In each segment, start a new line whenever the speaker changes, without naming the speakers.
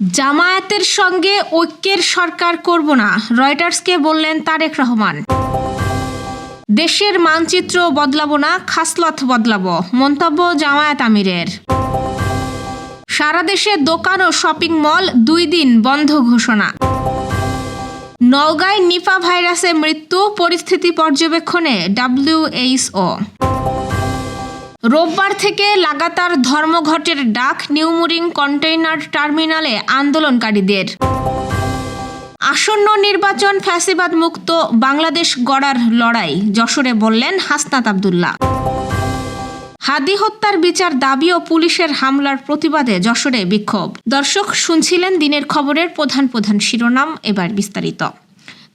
জামায়াতের সঙ্গে ঐক্যের সরকার করব না, রয়টার্সকে বললেন তারেক রহমান। দেশের মানচিত্র বদলাবো না, খাসলত বদলাবো, মন্তব্য জামায়াত আমিরের। সারা দেশে দোকান ও শপিং মল দুই দিন বন্ধ ঘোষণা। নওগাঁয় নিপা ভাইরাসে মৃত্যু, পরিস্থিতি পর্যবেক্ষণে ডাব্লিউএইচও রোববার থেকে লাগাতার ধর্মঘটের ডাক নিউমুরিং কন্টেইনার টার্মিনালে আন্দোলনকারীদের। আসন্ন নির্বাচন ফ্যাসিবাদ মুক্ত বাংলাদেশ গড়ার লড়াই, যশোরে বললেন হাসনাত আবদুল্লাহ। হাদি হত্যার বিচার দাবি ও পুলিশের হামলার প্রতিবাদে যশোরে বিক্ষোভ। দর্শক শুনছিলেন দিনের খবরের প্রধান প্রধান শিরোনাম, এবার বিস্তারিত।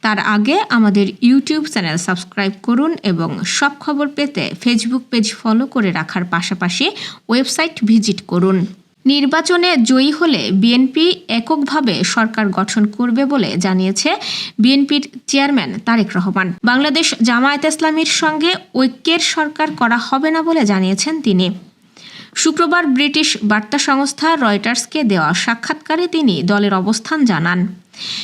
তার আগে আমাদের ইউটিউব চ্যানেল সাবস্ক্রাইব করুন এবং সব খবর পেতে ফেসবুক পেজ ফলো করে রাখার পাশাপাশি ওয়েবসাইট ভিজিট করুন। নির্বাচনে জয়ী হলে বিএনপি এককভাবে সরকার গঠন করবে বলে জানিয়েছে বিএনপির চেয়ারম্যান তারেক রহমান। বাংলাদেশ জামায়াত ইসলামীর সঙ্গে ঐক্যের সরকার করা হবে না বলে জানিয়েছেন তিনি। শুক্রবার ব্রিটিশ বার্তা সংস্থা রয়টার্সকে দেওয়া সাক্ষাৎকারে তিনি দলের অবস্থান জানান।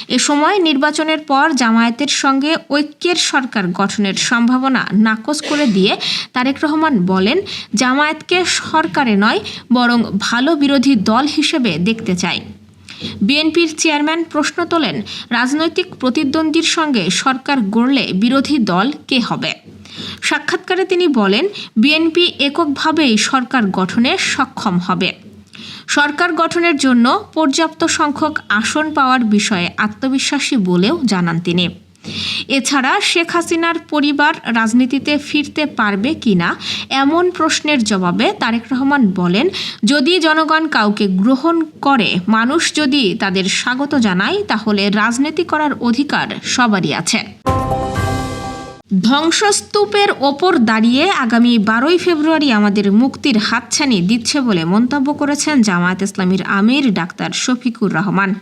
এ সময় নির্বাচনের পর জামায়াতের সঙ্গে ঐক্যের সরকার গঠনের সম্ভাবনা নাকচ করে দিয়ে তারেক রহমান বলেন, জামায়াতকে সরকারে নয়, বরং ভালো বিরোধী দল হিসেবে দেখতে চায় বিএনপির চেয়ারম্যান প্রশ্ন তোলেন, রাজনৈতিক প্রতিদ্বন্দ্বীর সঙ্গে সরকার গড়লে বিরোধী দল কে হবে? সাক্ষাৎকারে তিনি বলেন, বিএনপি এককভাবেই সরকার গঠনে সক্ষম হবে। সরকার গঠনের জন্য পর্যাপ্ত সংখ্যক আসন পাওয়ার বিষয়ে আত্মবিশ্বাসী বলেও জানান তিনি। এছাড়া শেখ হাসিনার পরিবার রাজনীতিতে ফিরতে পারবে কিনা এমন প্রশ্নের জবাবে তারেক রহমান বলেন, যদি জনগণ কাউকে গ্রহণ করে, মানুষ যদি তাদের স্বাগত জানায়, তাহলে রাজনীতি করার অধিকার সবারই আছে। ধ্বংসস্তূপের ওপর দাঁড়িয়ে আগামী বারোই ফেব্রুয়ারি আমাদের মুক্তির হাতছানি দিচ্ছে বলে মন্তব্য করেছেন জামায়াত ইসলামীর আমির ডাক্তার শফিকুর রহমান।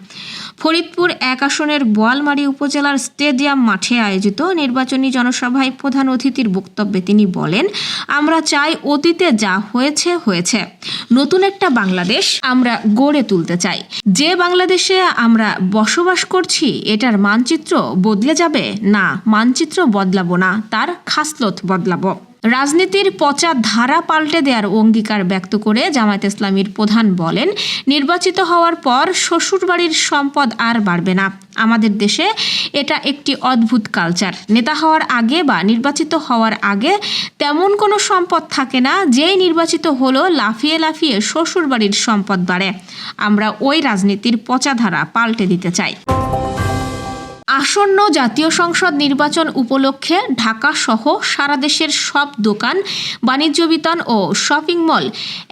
ফরিদপুর এক আসনের বোয়ালমারী উপজেলার স্টেডিয়াম মাঠে আয়োজিত নির্বাচনী জনসভায় প্রধান অতিথির বক্তব্যে তিনি বলেন, আমরা চাই অতীতে যা হয়েছে হয়েছে। নতুন একটা বাংলাদেশ আমরা গড়ে তুলতে চাই। যে বাংলাদেশে আমরা বসবাস করছি, এটার মানচিত্র বদলে যাবে না? মানচিত্র বদলাবো না, তার খাসলত বদলাবো। রাজনীতির পচা ধারা পাল্টে দেওয়ার অঙ্গীকার ব্যক্ত করে জামায়াত ইসলামীর প্রধান বলেন, নির্বাচিত হওয়ার পর শ্বশুরবাড়ির সম্পদ আর বাড়বে না। আমাদের দেশে এটা একটি অদ্ভুত কালচার। নেতা হওয়ার আগে বা নির্বাচিত হওয়ার আগে তেমন কোনো সম্পদ থাকে না, যেই নির্বাচিত হলো লাফিয়ে লাফিয়ে শ্বশুরবাড়ির সম্পদ বাড়ে। আমরা ওই রাজনীতির পচা ধারা পাল্টে দিতে চাই। আসন্ন জাতীয় সংসদ নির্বাচন উপলক্ষে ঢাকা সহ সারা দেশের সব দোকান, বাণিজ্য বিতান ও শপিং মল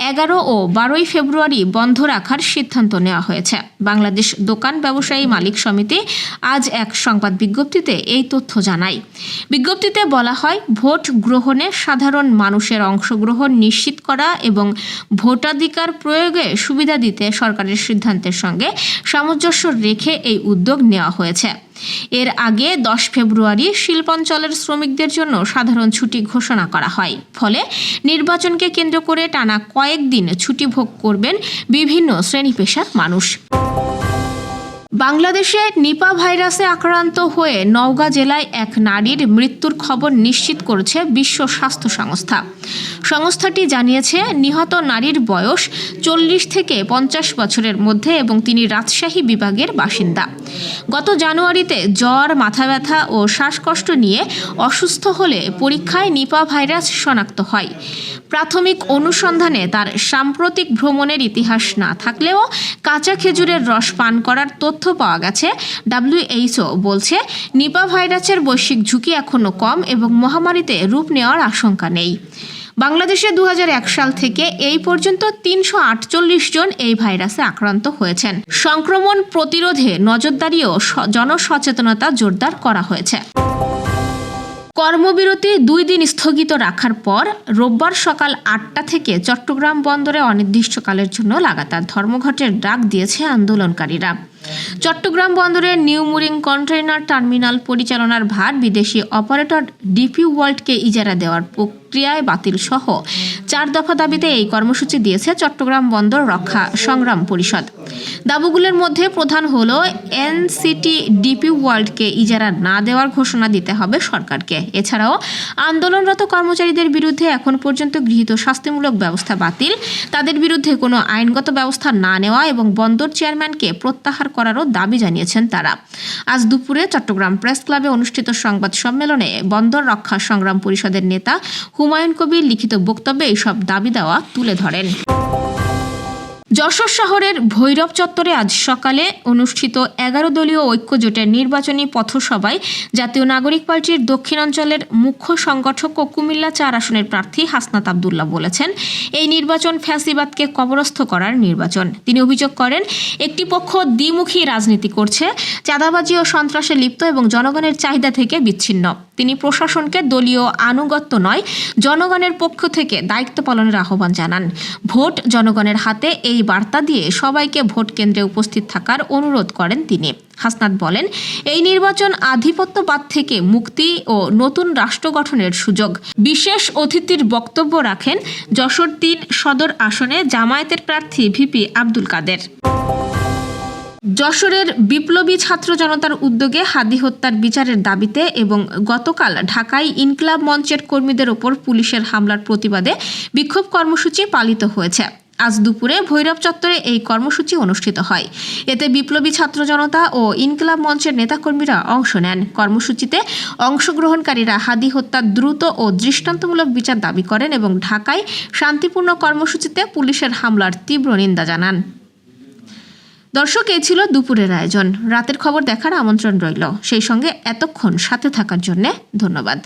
এগারো ও বারোই ফেব্রুয়ারি বন্ধ রাখার সিদ্ধান্ত নেওয়া হয়েছে। বাংলাদেশ দোকান ব্যবসায়ী মালিক সমিতি আজ এক সংবাদ বিজ্ঞপ্তিতে এই তথ্য জানায়। বিজ্ঞপ্তিতে বলা হয়, ভোট গ্রহণে সাধারণ মানুষের অংশগ্রহণ নিশ্চিত করা এবং ভোটাধিকার প্রয়োগে সুবিধা দিতে সরকারের সিদ্ধান্তের সঙ্গে সামঞ্জস্য রেখে এই উদ্যোগ নেওয়া হয়েছে। এর আগে দশ ফেব্রুয়ারি শিল্পাঞ্চলের শ্রমিকদের জন্য সাধারণ ছুটি ঘোষণা করা হয়। ফলে নির্বাচনকে কেন্দ্র করে টানা কয়েকদিন ছুটি ভোগ করবেন বিভিন্ন শ্রেণি পেশার মানুষ। বাংলাদেশে নিপা ভাইরাসে আক্রান্ত হয়ে নওগাঁ জেলায় এক নারীর মৃত্যুর খবর নিশ্চিত করেছে বিশ্ব স্বাস্থ্য সংস্থা। সংস্থাটি জানিয়েছে, নিহত নারীর বয়স চল্লিশ থেকে পঞ্চাশ বছরের মধ্যে এবং তিনি রাজশাহী বিভাগের বাসিন্দা। গত জানুয়ারিতে জ্বর, মাথা ব্যথা ও শ্বাসকষ্ট নিয়ে অসুস্থ হলে পরীক্ষায় নিপা ভাইরাস শনাক্ত হয়। প্রাথমিক অনুসন্ধানে তার সাম্প্রতিক ভ্রমণের ইতিহাস না থাকলেও কাঁচা খেজুরের রস পান করার তথ্য পাওয়া গেছে। ডাব্লিউএইচও বলছে, নিপা ভাইরাসের বৈশ্বিক ঝুঁকি এখনও কম এবং মহামারীতে রূপ নেওয়ার আশঙ্কা নেই। বাংলাদেশে দুহাজার এক সাল থেকে এই পর্যন্ত তিনশো আটচল্লিশ জন এই ভাইরাসে আক্রান্ত হয়েছেন। সংক্রমণ প্রতিরোধে নজরদারিও স- জনসচেতনতা জোরদার করা হয়েছে। কর্মবিরতি দুই দিন স্থগিত রাখার পর রোববার সকাল আটটা থেকে চট্টগ্রাম বন্দরে অনির্দিষ্টকালের জন্য লাগাতার ধর্মঘটের ডাক দিয়েছে আন্দোলনকারীরা। চট্টগ্রাম বন্দরের নিউ মুরিং কন্টেইনার টার্মিনাল পরিচালনার ভার বিদেশি অপারেটর ডিপি ওয়ার্ল্ডকে ইজারা দেওয়ার প্রক্রিয়ায় বাতিল সহ চার দফা দাবিতে এই কর্মসূচি দিয়েছে চট্টগ্রাম বন্দর রক্ষা সংগ্রাম পরিষদ। দাবিগুলোর মধ্যে প্রধান হল এনসিটি ডিপি ওয়ার্ল্ডকে ইজারা না দেওয়ার ঘোষণা দিতে হবে সরকারকে। এছাড়াও আন্দোলনরত কর্মচারীদের বিরুদ্ধে এখন পর্যন্ত গৃহীত শাস্তিমূলক ব্যবস্থা বাতিল। তাদের বিরুদ্ধে কোনো আইনগত ব্যবস্থা না নেওয়া এবং বন্দর চেয়ারম্যানকে প্রত্যাহার করারও দাবি জানিয়েছেন তারা। আজ দুপুরে চট্টগ্রাম প্রেস ক্লাবে অনুষ্ঠিত সংবাদ সম্মেলনে বন্দর রক্ষা সংগ্রাম পরিষদের নেতা হুমায়ুন কবির লিখিত বক্তব্যে এইসব দাবি দেওয়া তুলে ধরেন। যশোর শহরের ভৈরব চত্বরে আজ সকালে অনুষ্ঠিত এগারো দলীয় ঐক্য জোটের নির্বাচনী পথসভায় জাতীয় নাগরিক পার্টির দক্ষিণাঞ্চলের মুখ্য সংগঠক ও কুমিল্লা চার আসনের প্রার্থী হাসনাত আবদুল্লাহ বলেছেন, এই নির্বাচন ফ্যাসিবাদকে কবরস্থ করার নির্বাচন। তিনি অভিযোগ করেন, একটি পক্ষ দ্বিমুখী রাজনীতি করছে, চাঁদাবাজি ও সন্ত্রাসে লিপ্ত এবং জনগণের চাহিদা থেকে বিচ্ছিন্ন। তিনি প্রশাসনকে দলীয় আনুগত্য নয়, জনগণের পক্ষ থেকে দায়িত্ব পালনের আহ্বান জানান। ভোট জনগণের হাতে, এই বার্তা দিয়ে সবাইকে ভোট কেন্দ্রে উপস্থিত থাকার অনুরোধ করেন তিনি। হাসনাত বলেন, এই নির্বাচন আধিপত্যবাদ থেকে মুক্তি ও নতুন রাষ্ট্র গঠনের সুযোগ। বিশেষ অতিথির বক্তব্য রাখেন যশোর তিন সদর আসনে জামায়াতের প্রার্থী ভিপি আব্দুল কাদের। যশোরের বিপ্লবী ছাত্র জনতার উদ্যোগে হাদি হত্যার বিচারের দাবিতে এবং গতকাল ঢাকায় ইনকলাব মঞ্চের কর্মীদের ওপর পুলিশের হামলার প্রতিবাদে বিক্ষোভ কর্মসূচি পালিত হয়েছে। আজ দুপুরে ভৈরব চত্বরে এই কর্মসূচি অনুষ্ঠিত হয়। এতে বিপ্লবী ছাত্র জনতা ও ইনকলাব মঞ্চের নেতাকর্মীরা অংশ নেন। কর্মসূচিতে অংশগ্রহণকারীরা হাদি হত্যার দ্রুত ও দৃষ্টান্তমূলক বিচার দাবি করেন এবং ঢাকায় শান্তিপূর্ণ কর্মসূচিতে পুলিশের হামলার তীব্র নিন্দা জানান। দর্শক এই ছিল দুপুরের আয়োজন। রাতের খবর দেখার আমন্ত্রণ রইল। সেই সঙ্গে এতক্ষণ সাথে থাকার জন্য ধন্যবাদ।